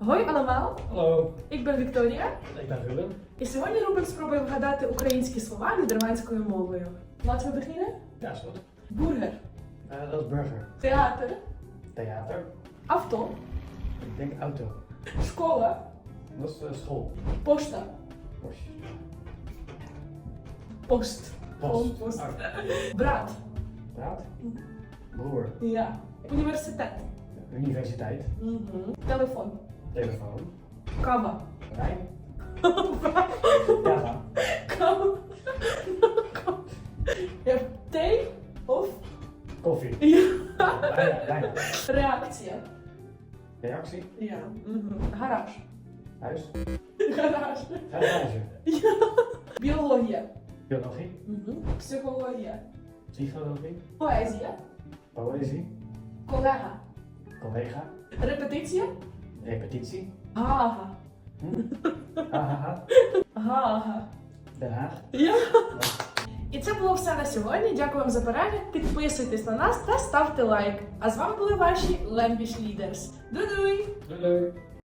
Hoi allemaal, Hallo, ik ben Вікторія. ik ben Ruben. І сьогодні Рубен спробує вгадати українські слова нідерландською мовою. Laten we beginnen? Ja, is goed. Бургер, Eh, dat is burger. театр, Theater. авто, Ik denk auto. школа, Dat is eh, school. пошта, Post. пост, Post. Post. Ah, брат, Praat. Broer. ja. університет, Universiteit. телефон, Telefoon. Kammen. Rijn. Ja. Kammen. Je thee of? Koffie. Ja. Bijna. Reactie. Reactie. Ja. Mhm. Haras. Huis. Garage. Garage. Biologie. Biologie. Mhm. Psychologie. Psychologie. Poëzie. Poëzie. Collega. Collega. Repetitie. Гага. Hahaha. Ага. Ага. Да. Я. І це було все на сьогодні. Дякую вам за перегляд. Підписуйтесь на нас та ставте лайк. А з вами були ваші Lambish Leaders. Ду-дуй! Doei.